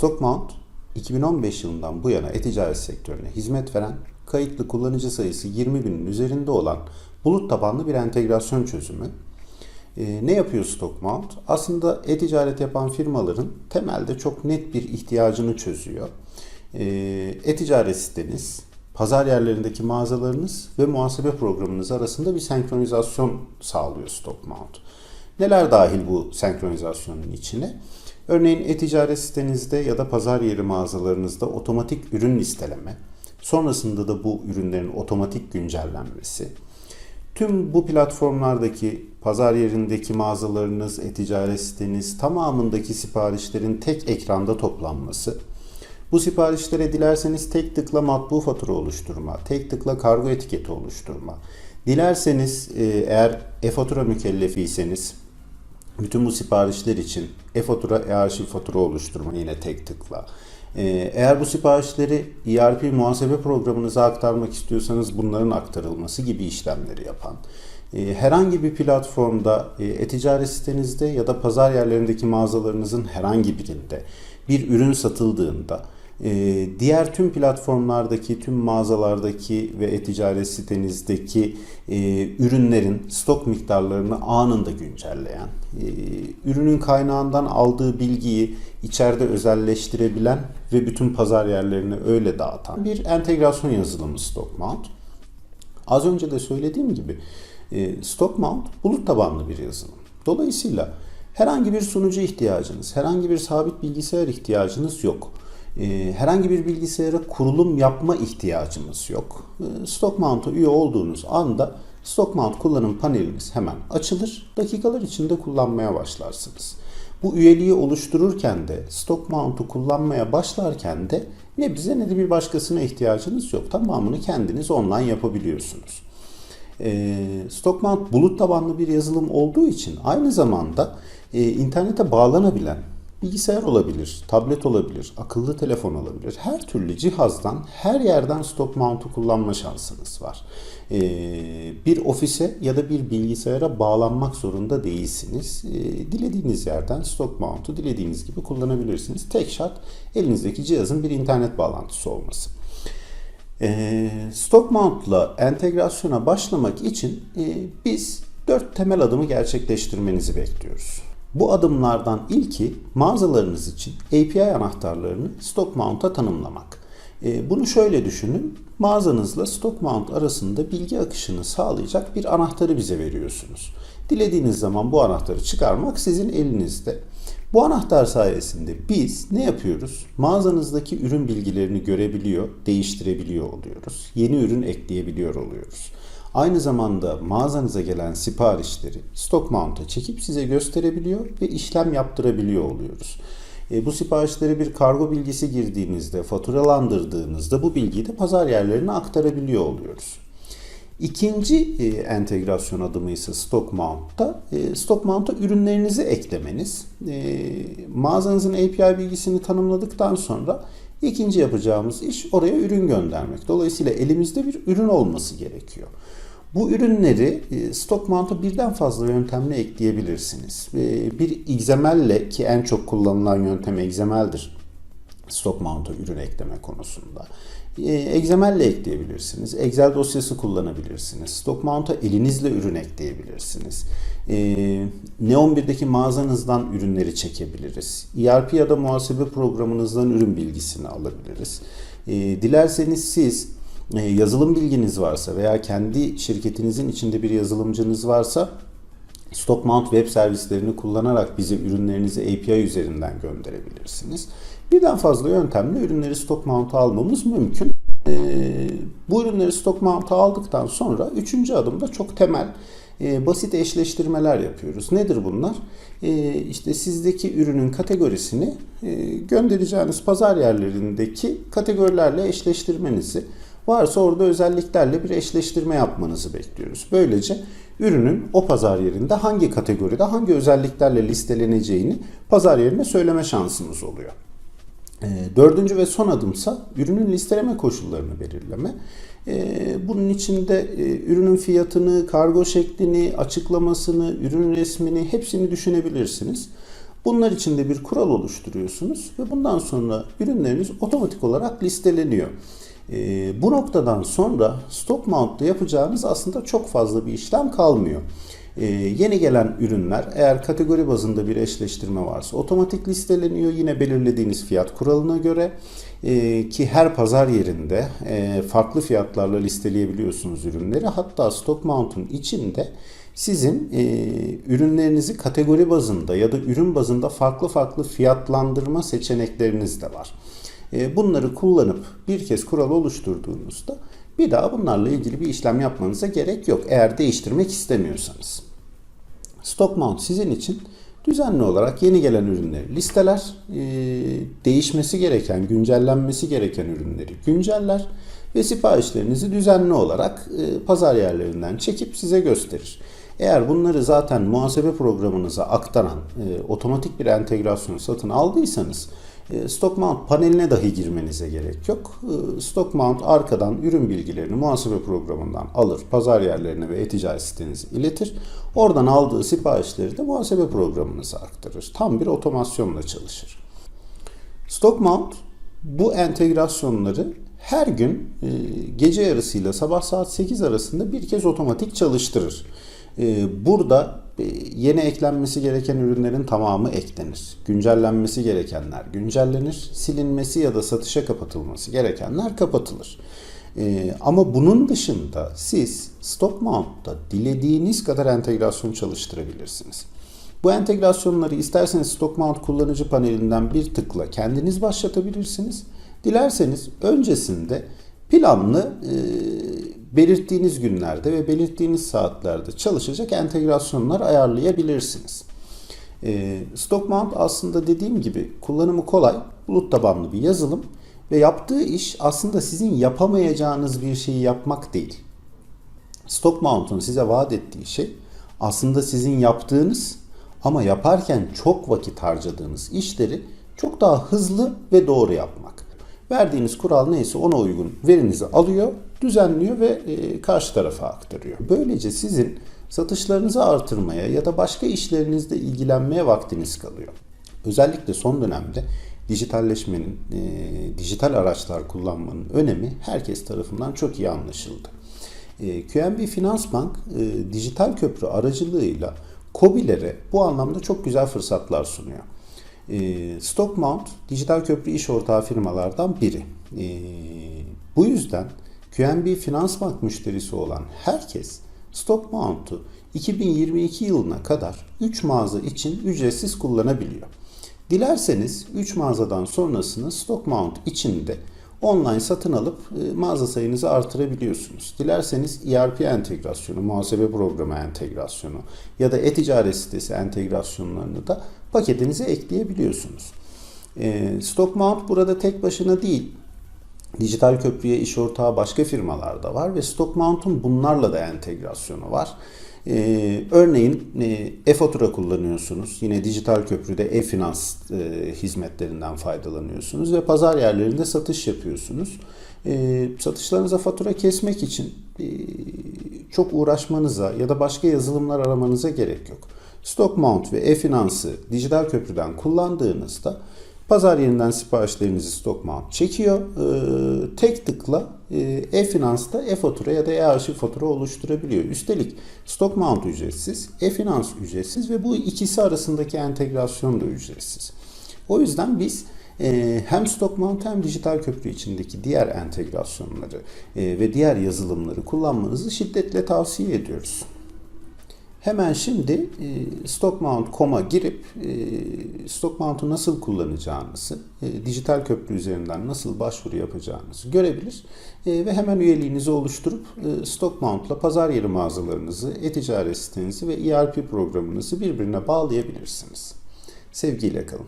Stockmount 2015 yılından bu yana e-ticaret sektörüne hizmet veren, kayıtlı kullanıcı sayısı 20 binin üzerinde olan bulut tabanlı bir entegrasyon çözümü. Ee, ne yapıyor Stockmount? Aslında e-ticaret yapan firmaların temelde çok net bir ihtiyacını çözüyor. Ee, e-ticaret siteniz, pazar yerlerindeki mağazalarınız ve muhasebe programınız arasında bir senkronizasyon sağlıyor Stockmount. Neler dahil bu senkronizasyonun içine? Örneğin e-ticaret sitenizde ya da pazar yeri mağazalarınızda otomatik ürün listeleme, sonrasında da bu ürünlerin otomatik güncellenmesi, tüm bu platformlardaki pazar yerindeki mağazalarınız, e-ticaret siteniz tamamındaki siparişlerin tek ekranda toplanması, bu siparişlere dilerseniz tek tıkla matbu fatura oluşturma, tek tıkla kargo etiketi oluşturma, dilerseniz e, eğer e-fatura mükellefiyseniz bütün bu siparişler için e-fatura, e-arşiv fatura oluşturma yine tek tıkla. Ee, Eğer bu siparişleri ERP muhasebe programınıza aktarmak istiyorsanız bunların aktarılması gibi işlemleri yapan, e, herhangi bir platformda e, e-ticaret sitenizde ya da pazar yerlerindeki mağazalarınızın herhangi birinde bir ürün satıldığında e, diğer tüm platformlardaki, tüm mağazalardaki ve e-ticaret sitenizdeki e, ürünlerin stok miktarlarını anında güncelleyen, e, ürünün kaynağından aldığı bilgiyi içeride özelleştirebilen ve bütün pazar yerlerine öyle dağıtan bir entegrasyon yazılımı Stockmount. Az önce de söylediğim gibi e, Stockmount bulut tabanlı bir yazılım. Dolayısıyla herhangi bir sunucu ihtiyacınız, herhangi bir sabit bilgisayar ihtiyacınız yok. E, herhangi bir bilgisayara kurulum yapma ihtiyacımız yok. E, Stockmount'a üye olduğunuz anda Stockmount kullanım paneliniz hemen açılır. Dakikalar içinde kullanmaya başlarsınız. Bu üyeliği oluştururken de Stockmount'u kullanmaya başlarken de ne bize ne de bir başkasına ihtiyacınız yok. Tamamını kendiniz online yapabiliyorsunuz. E, Stockmount bulut tabanlı bir yazılım olduğu için aynı zamanda e, internete bağlanabilen bilgisayar olabilir, tablet olabilir, akıllı telefon olabilir. Her türlü cihazdan, her yerden Stockmount'u kullanma şansınız var. E, bir ofise ya da bir bilgisayara bağlanmak zorunda değilsiniz. E, dilediğiniz yerden Stockmount'u dilediğiniz gibi kullanabilirsiniz. Tek şart elinizdeki cihazın bir internet bağlantısı olması. E, Stockmount'la entegrasyona başlamak için e, biz dört temel adımı gerçekleştirmenizi bekliyoruz. Bu adımlardan ilki mağazalarınız için API anahtarlarını Stockmount'a tanımlamak. E, bunu şöyle düşünün. Mağazanızla Stockmount arasında bilgi akışını sağlayacak bir anahtarı bize veriyorsunuz. Dilediğiniz zaman bu anahtarı çıkarmak sizin elinizde. Bu anahtar sayesinde biz ne yapıyoruz? Mağazanızdaki ürün bilgilerini görebiliyor, değiştirebiliyor oluyoruz. Yeni ürün ekleyebiliyor oluyoruz. Aynı zamanda mağazanıza gelen siparişleri Stockmount'a çekip size gösterebiliyor ve işlem yaptırabiliyor oluyoruz. E, bu siparişleri bir kargo bilgisi girdiğinizde, faturalandırdığınızda bu bilgiyi de pazar yerlerine aktarabiliyor oluyoruz. İkinci e, entegrasyon adımı ise Stockmount'ta. E, Stockmount'a ürünlerinizi eklemeniz. E, mağazanızın API bilgisini tanımladıktan sonra ikinci yapacağımız iş oraya ürün göndermek. Dolayısıyla elimizde bir ürün olması gerekiyor. Bu ürünleri e, Stockmount'a birden fazla yöntemle ekleyebilirsiniz. E, Bir XML'le ki en çok kullanılan yöntem XML'dir. Stockmount'a ürün ekleme konusunda. E, XML ile ekleyebilirsiniz. Excel dosyası kullanabilirsiniz. Stockmount'a elinizle ürün ekleyebilirsiniz. E, Neon 1'deki mağazanızdan ürünleri çekebiliriz. ERP ya da muhasebe programınızdan ürün bilgisini alabiliriz. E, dilerseniz siz yazılım bilginiz varsa veya kendi şirketinizin içinde bir yazılımcınız varsa Stockmount web servislerini kullanarak bize ürünlerinizi API üzerinden gönderebilirsiniz. Birden fazla yöntemle ürünleri Stockmount'a almamız mümkün. Ee, bu ürünleri Stockmount'a aldıktan sonra üçüncü adımda çok temel e, basit eşleştirmeler yapıyoruz. Nedir bunlar? E, işte sizdeki ürünün kategorisini e, göndereceğiniz pazar yerlerindeki kategorilerle eşleştirmenizi varsa orada özelliklerle bir eşleştirme yapmanızı bekliyoruz. Böylece ürünün o pazar yerinde hangi kategoride hangi özelliklerle listeleneceğini pazar yerine söyleme şansımız oluyor. E, Dördüncü ve son adımsa ürünün listeleme koşullarını belirleme. E, Bunun içinde e, ürünün fiyatını, kargo şeklini, açıklamasını, ürün resmini hepsini düşünebilirsiniz. Bunlar için de bir kural oluşturuyorsunuz ve bundan sonra ürünleriniz otomatik olarak listeleniyor. Ee, bu noktadan sonra stock mount'ta yapacağınız aslında çok fazla bir işlem kalmıyor. Ee, yeni gelen ürünler eğer kategori bazında bir eşleştirme varsa otomatik listeleniyor yine belirlediğiniz fiyat kuralına göre Ee, ki her pazar yerinde e, farklı fiyatlarla listeleyebiliyorsunuz ürünleri hatta stock mount'un içinde sizin e, ürünlerinizi kategori bazında ya da ürün bazında farklı farklı fiyatlandırma seçenekleriniz de var. E, bunları kullanıp bir kez kural oluşturduğunuzda bir daha bunlarla ilgili bir işlem yapmanıza gerek yok eğer değiştirmek istemiyorsanız. Stock mount sizin için düzenli olarak yeni gelen ürünleri listeler, e, değişmesi gereken, güncellenmesi gereken ürünleri günceller ve siparişlerinizi düzenli olarak e, pazar yerlerinden çekip size gösterir. Eğer bunları zaten muhasebe programınıza aktaran e, otomatik bir entegrasyon satın aldıysanız Stock Mount paneline dahi girmenize gerek yok. E, Stock Mount arkadan ürün bilgilerini muhasebe programından alır, pazar yerlerine ve e-ticaret sitenize iletir. Oradan aldığı siparişleri de muhasebe programınıza aktarır. Tam bir otomasyonla çalışır. Stock Mount bu entegrasyonları her gün e, gece yarısıyla sabah saat 8 arasında bir kez otomatik çalıştırır. E, burada e, yeni eklenmesi gereken ürünlerin tamamı eklenir. Güncellenmesi gerekenler güncellenir. Silinmesi ya da satışa kapatılması gerekenler kapatılır. E, ama bunun dışında siz Stock Mount'ta dilediğiniz kadar entegrasyon çalıştırabilirsiniz. Bu entegrasyonları isterseniz Stock Mount kullanıcı panelinden bir tıkla kendiniz başlatabilirsiniz. Dilerseniz öncesinde planlı e, belirttiğiniz günlerde ve belirttiğiniz saatlerde çalışacak entegrasyonlar ayarlayabilirsiniz. E, Stock Mount aslında dediğim gibi kullanımı kolay, bulut tabanlı bir yazılım ve yaptığı iş aslında sizin yapamayacağınız bir şeyi yapmak değil. Stock Mount'un size vaat ettiği şey aslında sizin yaptığınız ama yaparken çok vakit harcadığınız işleri çok daha hızlı ve doğru yapmak. Verdiğiniz kural neyse ona uygun verinizi alıyor, düzenliyor ve e, karşı tarafa aktarıyor. Böylece sizin satışlarınızı artırmaya ya da başka işlerinizle ilgilenmeye vaktiniz kalıyor. Özellikle son dönemde dijitalleşmenin, e, dijital araçlar kullanmanın önemi herkes tarafından çok iyi anlaşıldı. E, QNB Finans Bank e, dijital köprü aracılığıyla COBİ'lere bu anlamda çok güzel fırsatlar sunuyor. E, Stockmount dijital köprü iş ortağı firmalardan biri. E, bu yüzden QNB Finans Bank müşterisi olan herkes Stockmount'u 2022 yılına kadar 3 mağaza için ücretsiz kullanabiliyor. Dilerseniz 3 mağazadan sonrasını Stockmount içinde online satın alıp e, mağaza sayınızı artırabiliyorsunuz. Dilerseniz ERP entegrasyonu, muhasebe programı entegrasyonu ya da e-ticaret sitesi entegrasyonlarını da paketinize ekleyebiliyorsunuz. E, Stockmount burada tek başına değil, Dijital köprüye iş ortağı başka firmalar da var ve Stockmount'un bunlarla da entegrasyonu var. Ee, örneğin e, e-fatura kullanıyorsunuz. Yine dijital köprüde e-finans e, hizmetlerinden faydalanıyorsunuz ve pazar yerlerinde satış yapıyorsunuz. E, satışlarınıza fatura kesmek için e, çok uğraşmanıza ya da başka yazılımlar aramanıza gerek yok. Stockmount ve e-finansı dijital köprüden kullandığınızda Pazar yerinden siparişlerinizi Stockmount çekiyor. Ee, tek tıkla e, e-finansda e-fatura ya da e-arşiv fatura oluşturabiliyor. Üstelik Stockmount ücretsiz, e-finans ücretsiz ve bu ikisi arasındaki entegrasyon da ücretsiz. O yüzden biz e, hem Stockmount hem dijital köprü içindeki diğer entegrasyonları e, ve diğer yazılımları kullanmanızı şiddetle tavsiye ediyoruz. Hemen şimdi e, stockmount.com'a girip e, stockmount'u nasıl kullanacağınızı, e, dijital köprü üzerinden nasıl başvuru yapacağınızı görebilir e, ve hemen üyeliğinizi oluşturup e, stockmount'la pazar yeri mağazalarınızı, e-ticaret sitenizi ve ERP programınızı birbirine bağlayabilirsiniz. Sevgiyle kalın.